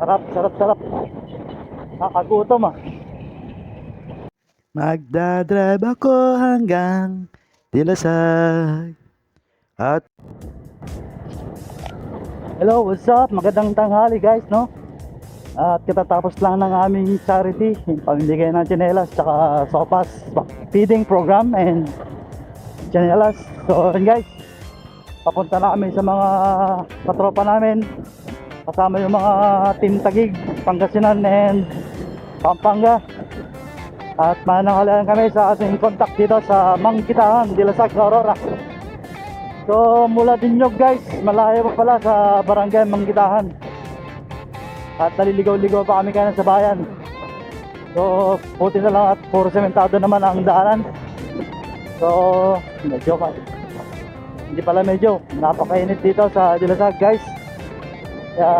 Sarap, sarap, sarap. Nakagutom ah. Magdadrive ako hanggang Dilasag. At Hello, what's up? Magandang tanghali guys, no? At katatapos lang ng aming charity, yung pamimigay ng tsinelas tsaka sopas feeding program and tsinelas. So, yun guys, papunta na kami sa mga katropa namin kasama yung mga team Tagig, Pangasinan and Pampanga. At manangalayan kami sa ating contact dito sa Mangkitahan, Dilasag, Aurora. So mula Dinyog guys, malayo pa pala sa barangay Mangkitahan. At naliligaw-ligaw pa kami kanan sa bayan. So puti na lang at puro sementado naman ang daanan. So medyo ka. Hindi pala medyo, napakainit dito sa Dilasag guys. Kaya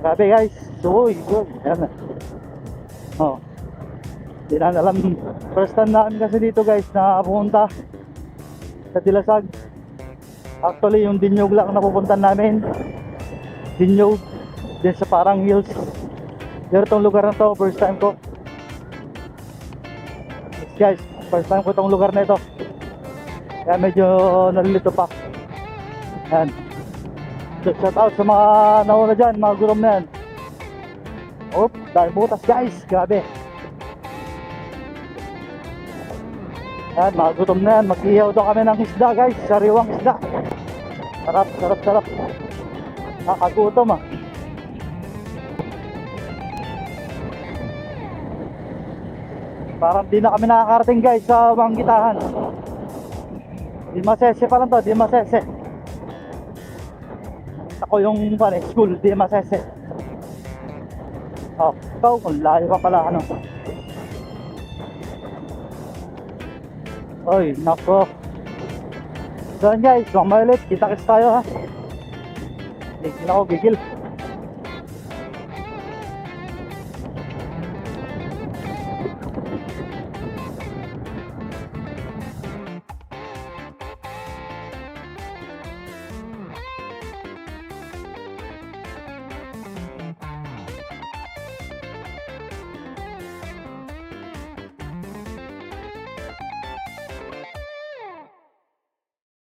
grabe guys. So, uy, yun, yan. Oh. Hindi na alam. First time namin kasi dito guys na pumunta sa Dilasag. Actually, yung Dinyog lang na pupuntan namin. Dinyog, din sa parang hills. Pero itong lugar na to, first time ko. Yes, guys, first time ko itong lugar na ito. Kaya medyo nalilito pa. Yan. Shout out sa mga nauna dyan, mga gurom na yan. Oop, dahil butas guys, grabe. Yan, mga gutom na yan. Mag-ihaw daw kami ng isda guys. Sariwang isda. Sarap, sarap, sarap. Nakagutom ah. Parang di na kami nakakarating guys sa Manggitahan. Di masese pa lang to, di masese. Ako yung pare, school, di masese. Oh, ikaw, kung layo pa pala ano. Oy, nako. So guys, mamaya ulit, kita kits tayo ha. Gigil ako, gigil.